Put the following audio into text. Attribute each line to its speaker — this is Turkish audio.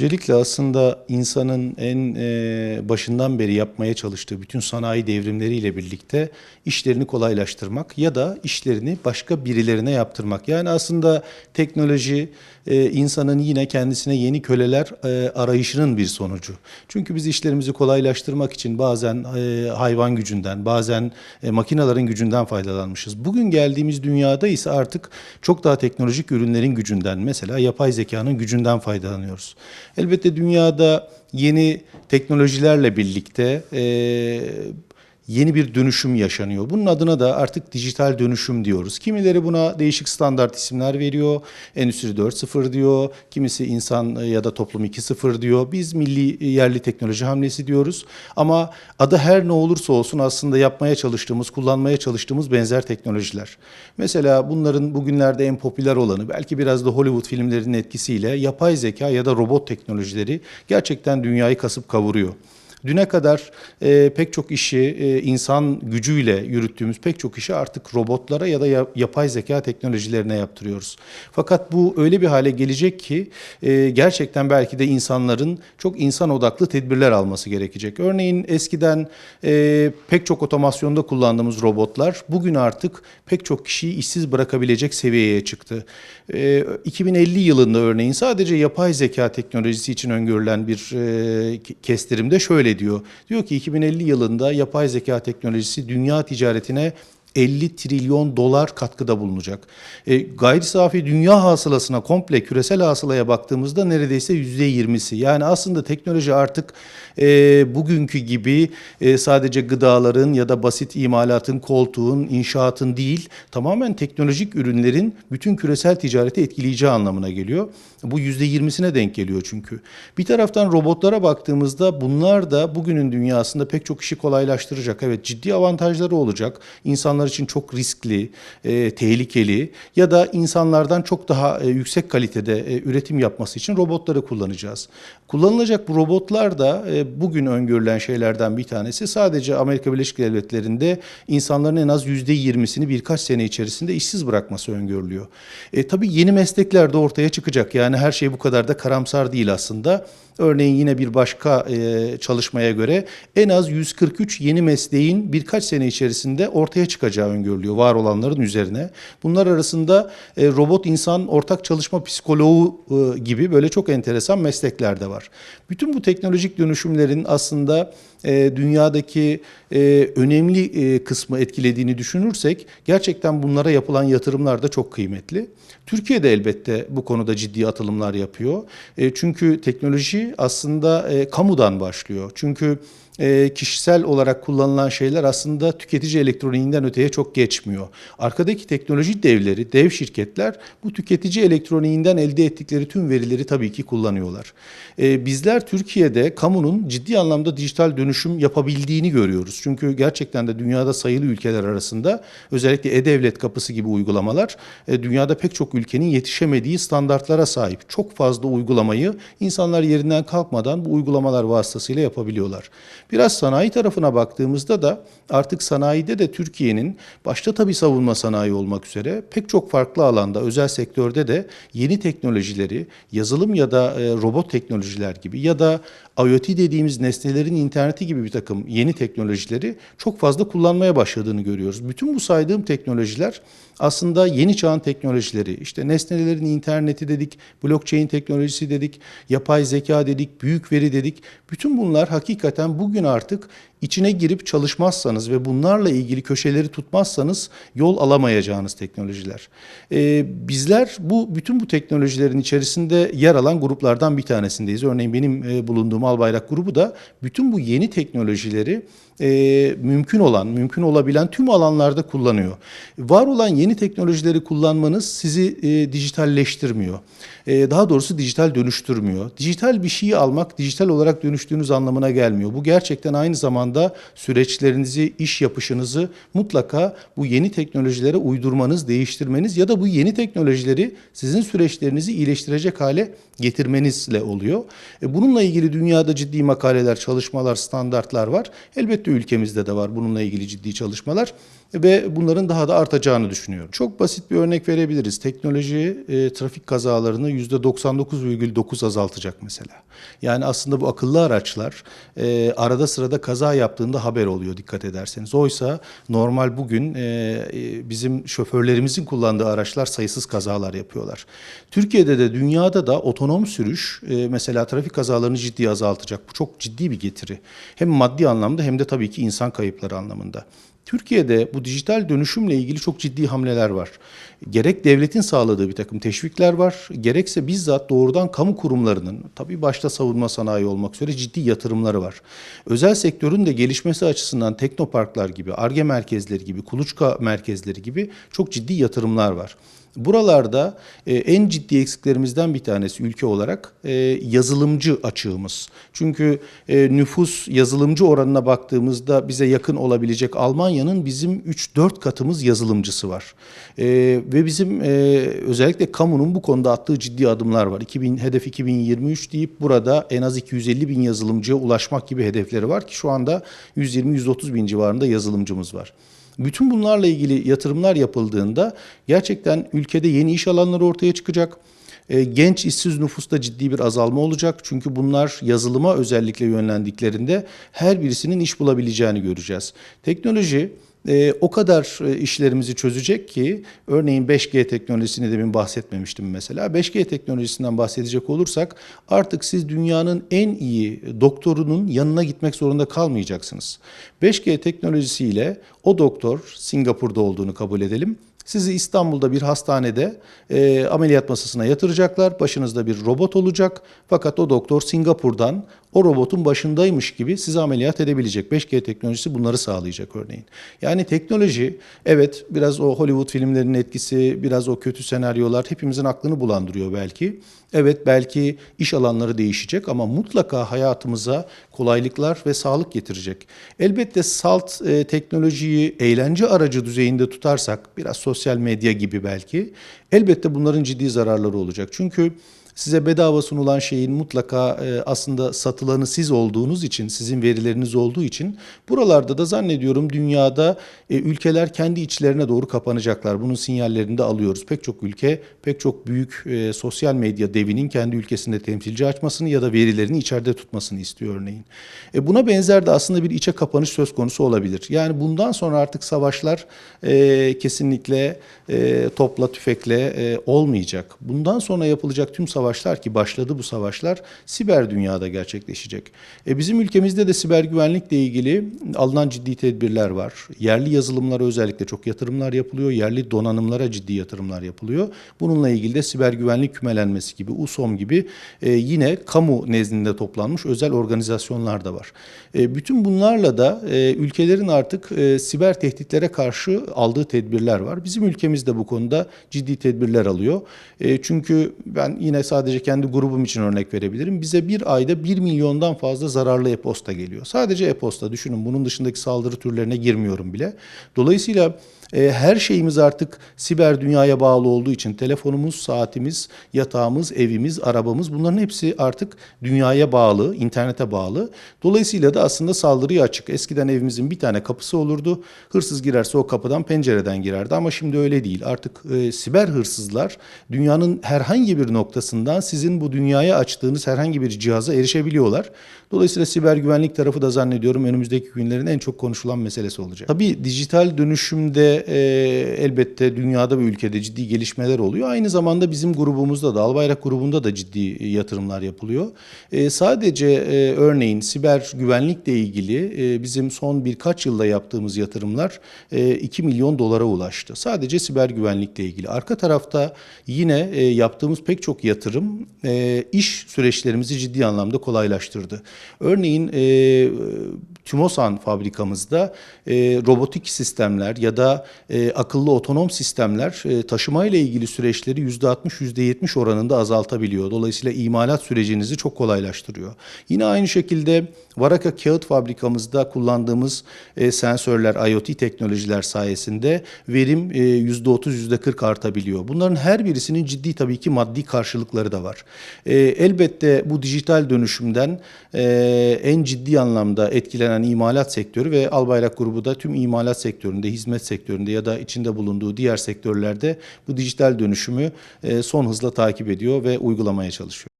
Speaker 1: Öncelikle aslında insanın en e, başından beri yapmaya çalıştığı bütün sanayi devrimleriyle birlikte işlerini kolaylaştırmak ya da işlerini başka birilerine yaptırmak. Yani aslında teknoloji e, insanın yine kendisine yeni köleler e, arayışının bir sonucu. Çünkü biz işlerimizi kolaylaştırmak için bazen hayvan gücünden, bazen makinelerin gücünden faydalanmışız. Bugün geldiğimiz dünyada ise artık çok daha teknolojik ürünlerin gücünden, mesela yapay zekanın gücünden faydalanıyoruz. Elbette dünyada yeni teknolojilerle birlikte e, yeni bir dönüşüm yaşanıyor. Bunun adına da artık dijital dönüşüm diyoruz. Kimileri buna değişik standart isimler veriyor. Endüstri 4.0 diyor. Kimisi insan ya da toplum 2.0 diyor. Biz milli yerli teknoloji hamlesi diyoruz. Ama adı her ne olursa olsun aslında yapmaya çalıştığımız, kullanmaya çalıştığımız benzer teknolojiler. Mesela bunların bugünlerde en popüler olanı belki biraz da Hollywood filmlerinin etkisiyle yapay zeka ya da robot teknolojileri gerçekten dünyayı kasıp kavuruyor. Düne kadar e, pek çok işi e, insan gücüyle yürüttüğümüz pek çok işi artık robotlara ya da ya, yapay zeka teknolojilerine yaptırıyoruz. Fakat bu öyle bir hale gelecek ki e, gerçekten belki de insanların çok insan odaklı tedbirler alması gerekecek. Örneğin eskiden e, pek çok otomasyonda kullandığımız robotlar bugün artık pek çok kişiyi işsiz bırakabilecek seviyeye çıktı. E, 2050 yılında örneğin sadece yapay zeka teknolojisi için öngörülen bir e, kestirimde şöyle diyor. Diyor ki 2050 yılında yapay zeka teknolojisi dünya ticaretine 50 trilyon dolar katkıda bulunacak. E, gayri safi dünya hasılasına komple küresel hasılaya baktığımızda neredeyse %20'si. Yani aslında teknoloji artık e, bugünkü gibi e, sadece gıdaların ya da basit imalatın, koltuğun, inşaatın değil tamamen teknolojik ürünlerin bütün küresel ticareti etkileyeceği anlamına geliyor. Bu %20'sine denk geliyor çünkü. Bir taraftan robotlara baktığımızda bunlar da bugünün dünyasında pek çok işi kolaylaştıracak. Evet ciddi avantajları olacak. İnsanlar için çok riskli, e, tehlikeli ya da insanlardan çok daha e, yüksek kalitede e, üretim yapması için robotları kullanacağız. Kullanılacak bu robotlar da e, bugün öngörülen şeylerden bir tanesi sadece Amerika Birleşik Devletleri'nde insanların en az %20'sini birkaç sene içerisinde işsiz bırakması öngörülüyor. E, tabii yeni meslekler de ortaya çıkacak. Yani her şey bu kadar da karamsar değil aslında. Örneğin yine bir başka e, çalışmaya göre en az 143 yeni mesleğin birkaç sene içerisinde ortaya çıkacağı öngörülüyor var olanların üzerine. Bunlar arasında e, robot insan ortak çalışma psikoloğu e, gibi böyle çok enteresan meslekler de var. Bütün bu teknolojik dönüşümlerin aslında e, dünyadaki e, önemli e, kısmı etkilediğini düşünürsek gerçekten bunlara yapılan yatırımlar da çok kıymetli. Türkiye de elbette bu konuda ciddi atılımlar yapıyor. Çünkü teknoloji aslında kamudan başlıyor. Çünkü e, kişisel olarak kullanılan şeyler aslında tüketici elektroniğinden öteye çok geçmiyor. Arkadaki teknoloji devleri, dev şirketler bu tüketici elektroniğinden elde ettikleri tüm verileri tabii ki kullanıyorlar. E, bizler Türkiye'de kamunun ciddi anlamda dijital dönüşüm yapabildiğini görüyoruz. Çünkü gerçekten de dünyada sayılı ülkeler arasında özellikle e-devlet kapısı gibi uygulamalar e, dünyada pek çok ülkenin yetişemediği standartlara sahip. Çok fazla uygulamayı insanlar yerinden kalkmadan bu uygulamalar vasıtasıyla yapabiliyorlar. Biraz sanayi tarafına baktığımızda da artık sanayide de Türkiye'nin başta tabii savunma sanayi olmak üzere pek çok farklı alanda özel sektörde de yeni teknolojileri yazılım ya da e, robot teknolojiler gibi ya da IoT dediğimiz nesnelerin interneti gibi bir takım yeni teknolojileri çok fazla kullanmaya başladığını görüyoruz. Bütün bu saydığım teknolojiler aslında yeni çağın teknolojileri. İşte nesnelerin interneti dedik, blockchain teknolojisi dedik, yapay zeka dedik, büyük veri dedik. Bütün bunlar hakikaten bugün artık içine girip çalışmazsanız ve bunlarla ilgili köşeleri tutmazsanız yol alamayacağınız teknolojiler. Ee, bizler bu bütün bu teknolojilerin içerisinde yer alan gruplardan bir tanesindeyiz. Örneğin benim e, bulunduğum Albayrak grubu da bütün bu yeni teknolojileri e, mümkün olan, mümkün olabilen tüm alanlarda kullanıyor. Var olan yeni teknolojileri kullanmanız sizi e, dijitalleştirmiyor. E, daha doğrusu dijital dönüştürmüyor. Dijital bir şeyi almak dijital olarak dönüştüğünüz anlamına gelmiyor. Bu gerçekten aynı zamanda süreçlerinizi, iş yapışınızı mutlaka bu yeni teknolojilere uydurmanız, değiştirmeniz ya da bu yeni teknolojileri sizin süreçlerinizi iyileştirecek hale getirmenizle oluyor. E, bununla ilgili dünyada ciddi makaleler, çalışmalar, standartlar var. Elbette ülkemizde de var bununla ilgili ciddi çalışmalar. Ve bunların daha da artacağını düşünüyorum. Çok basit bir örnek verebiliriz. Teknoloji e, trafik kazalarını %99,9 azaltacak mesela. Yani aslında bu akıllı araçlar e, arada sırada kaza yaptığında haber oluyor dikkat ederseniz. Oysa normal bugün e, e, bizim şoförlerimizin kullandığı araçlar sayısız kazalar yapıyorlar. Türkiye'de de dünyada da otonom sürüş e, mesela trafik kazalarını ciddi azaltacak. Bu çok ciddi bir getiri. Hem maddi anlamda hem de tabii ki insan kayıpları anlamında. Türkiye'de bu dijital dönüşümle ilgili çok ciddi hamleler var. Gerek devletin sağladığı bir takım teşvikler var, gerekse bizzat doğrudan kamu kurumlarının, tabii başta savunma sanayi olmak üzere ciddi yatırımları var. Özel sektörün de gelişmesi açısından teknoparklar gibi, ARGE merkezleri gibi, kuluçka merkezleri gibi çok ciddi yatırımlar var. Buralarda e, en ciddi eksiklerimizden bir tanesi ülke olarak e, yazılımcı açığımız. Çünkü e, nüfus yazılımcı oranına baktığımızda bize yakın olabilecek Almanya'nın bizim 3-4 katımız yazılımcısı var. E, ve bizim e, özellikle kamunun bu konuda attığı ciddi adımlar var. 2000, hedef 2023 deyip burada en az 250 bin yazılımcıya ulaşmak gibi hedefleri var ki şu anda 120-130 bin civarında yazılımcımız var. Bütün bunlarla ilgili yatırımlar yapıldığında gerçekten ülkede yeni iş alanları ortaya çıkacak. E, Genç işsiz nüfusta ciddi bir azalma olacak. Çünkü bunlar yazılıma özellikle yönlendiklerinde her birisinin iş bulabileceğini göreceğiz. Teknoloji e, o kadar e, işlerimizi çözecek ki örneğin 5G teknolojisini demin bahsetmemiştim mesela. 5G teknolojisinden bahsedecek olursak artık siz dünyanın en iyi doktorunun yanına gitmek zorunda kalmayacaksınız. 5G teknolojisiyle o doktor Singapur'da olduğunu kabul edelim. Sizi İstanbul'da bir hastanede e, ameliyat masasına yatıracaklar. Başınızda bir robot olacak. Fakat o doktor Singapur'dan o robotun başındaymış gibi sizi ameliyat edebilecek. 5G teknolojisi bunları sağlayacak örneğin. Yani teknoloji evet biraz o Hollywood filmlerinin etkisi, biraz o kötü senaryolar hepimizin aklını bulandırıyor belki. Evet belki iş alanları değişecek ama mutlaka hayatımıza kolaylıklar ve sağlık getirecek. Elbette salt e, teknolojiyi eğlence aracı düzeyinde tutarsak biraz sosyal medya gibi belki elbette bunların ciddi zararları olacak. Çünkü size bedava sunulan şeyin mutlaka e, aslında satılanı siz olduğunuz için, sizin verileriniz olduğu için buralarda da zannediyorum dünyada e, ülkeler kendi içlerine doğru kapanacaklar. Bunun sinyallerini de alıyoruz. Pek çok ülke, pek çok büyük e, sosyal medya devinin kendi ülkesinde temsilci açmasını ya da verilerini içeride tutmasını istiyor örneğin. Buna benzer de aslında bir içe kapanış söz konusu olabilir. Yani bundan sonra artık savaşlar kesinlikle topla tüfekle olmayacak. Bundan sonra yapılacak tüm savaşlar savaşlar ki başladı bu savaşlar siber dünyada gerçekleşecek. E bizim ülkemizde de siber güvenlikle ilgili alınan ciddi tedbirler var. Yerli yazılımlara özellikle çok yatırımlar yapılıyor. Yerli donanımlara ciddi yatırımlar yapılıyor. Bununla ilgili de siber güvenlik kümelenmesi gibi, USOM gibi e, yine kamu nezdinde toplanmış özel organizasyonlar da var. E, bütün bunlarla da e, ülkelerin artık e, siber tehditlere karşı aldığı tedbirler var. Bizim ülkemiz de bu konuda ciddi tedbirler alıyor. E, çünkü ben yine sadece kendi grubum için örnek verebilirim. Bize bir ayda 1 milyondan fazla zararlı e-posta geliyor. Sadece e-posta düşünün bunun dışındaki saldırı türlerine girmiyorum bile. Dolayısıyla e, her şeyimiz artık siber dünyaya bağlı olduğu için telefonumuz, saatimiz, yatağımız, evimiz, arabamız bunların hepsi artık dünyaya bağlı, internete bağlı. Dolayısıyla da aslında saldırıya açık. Eskiden evimizin bir tane kapısı olurdu. Hırsız girerse o kapıdan pencereden girerdi ama şimdi öyle değil. Artık e, siber hırsızlar dünyanın herhangi bir noktasından sizin bu dünyaya açtığınız herhangi bir cihaza erişebiliyorlar. Dolayısıyla siber güvenlik tarafı da zannediyorum önümüzdeki günlerin en çok konuşulan meselesi olacak. Tabii dijital dönüşümde e, elbette dünyada ve ülkede ciddi gelişmeler oluyor. Aynı zamanda bizim grubumuzda da Albayrak grubunda da ciddi yatırımlar yapılıyor. E, sadece e, örneğin siber güvenlikle ilgili e, bizim son birkaç yılda yaptığımız yatırımlar e, 2 milyon dolara ulaştı. Sadece siber güvenlikle ilgili. Arka tarafta yine e, yaptığımız pek çok yatırım e, iş süreçlerimizi ciddi anlamda kolaylaştırdı. Örneğin e, Tümosan fabrikamızda e, robotik sistemler ya da e, akıllı otonom sistemler e, taşıma ile ilgili süreçleri %60-%70 oranında azaltabiliyor. Dolayısıyla imalat sürecinizi çok kolaylaştırıyor. Yine aynı şekilde Varaka kağıt fabrikamızda kullandığımız e, sensörler, IoT teknolojiler sayesinde verim e, %30, %40 artabiliyor. Bunların her birisinin ciddi tabii ki maddi karşılıkları da var. E, elbette bu dijital dönüşümden e, en ciddi anlamda etkilenen ilgilenen imalat sektörü ve Albayrak grubu da tüm imalat sektöründe, hizmet sektöründe ya da içinde bulunduğu diğer sektörlerde bu dijital dönüşümü e, son hızla takip ediyor ve uygulamaya çalışıyor.